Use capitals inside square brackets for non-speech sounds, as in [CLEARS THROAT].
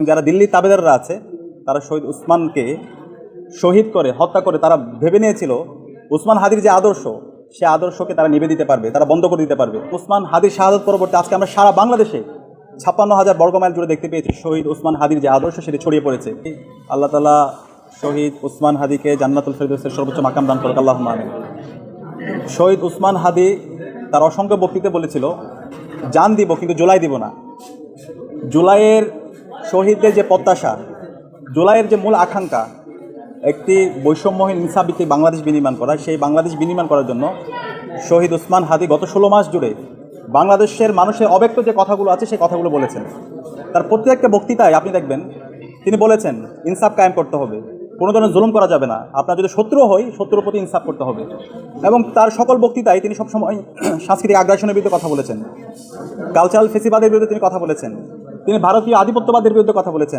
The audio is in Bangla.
যারা দিল্লি তাবেদাররা আছে, তারা শহীদ উসমানকে শহীদ করে, হত্যা করে তারা ভেবে নিয়েছিল, উসমান হাদির যে আদর্শ, সে আদর্শকে তারা নিবে দিতে পারবে, তারা বন্ধ করে দিতে পারবে। উসমান হাদির শাহাদত পরবর্তী আজকে আমরা সারা বাংলাদেশে ছাপ্পান্ন হাজার বর্গমাইল জুড়ে দেখতে পেয়েছি শহীদ উসমান হাদির যে আদর্শ, সেটি ছড়িয়ে পড়েছে। আল্লাহ তালা শহীদ উসমান হাদিকে জান্নাতুল ফেরদৌসের সর্বোচ্চ মাকাম দান করুক আল্লাহ আমিন। শহীদ উসমান হাদি তার অসংখ্য বক্তৃতা বলেছিল, জান দিব কিন্তু জুলাই দিব না। জুলাইয়ের শহীদদের যে প্রত্যাশা, জুলাইয়ের যে মূল আকাঙ্ক্ষা, একটি বৈষম্যহীন ইনসাফভিত্তিক বাংলাদেশ বিনির্মাণ করা, সেই বাংলাদেশ বিনির্মাণ করার জন্য শহীদ উসমান হাদি গত ষোলো মাস জুড়ে বাংলাদেশের মানুষের অব্যক্ত যে কথাগুলো আছে, সেই কথাগুলো বলেছেন। তার প্রত্যেকটা বক্তৃতায় আপনি দেখবেন, তিনি বলেছেন, ইনসাফ কায়েম করতে হবে। কোনো ধরনের জুলুম করা যাবে না। আপনার যদি শত্রু হয় শত্রুর প্রতি ইনসাফ করতে হবে। এবং তার সকল বক্তৃতায় তিনি সবসময় [CLEARS THROAT] সাংস্কৃতিক আগ্রাসনের বিরুদ্ধে কথা বলেছেন। কালচারাল ফেসিবাদের বিরুদ্ধে তিনি কথা বলেছেন। তিনি ভারতীয় আধিপত্যবাদের বিরুদ্ধে কথা বলেছেন।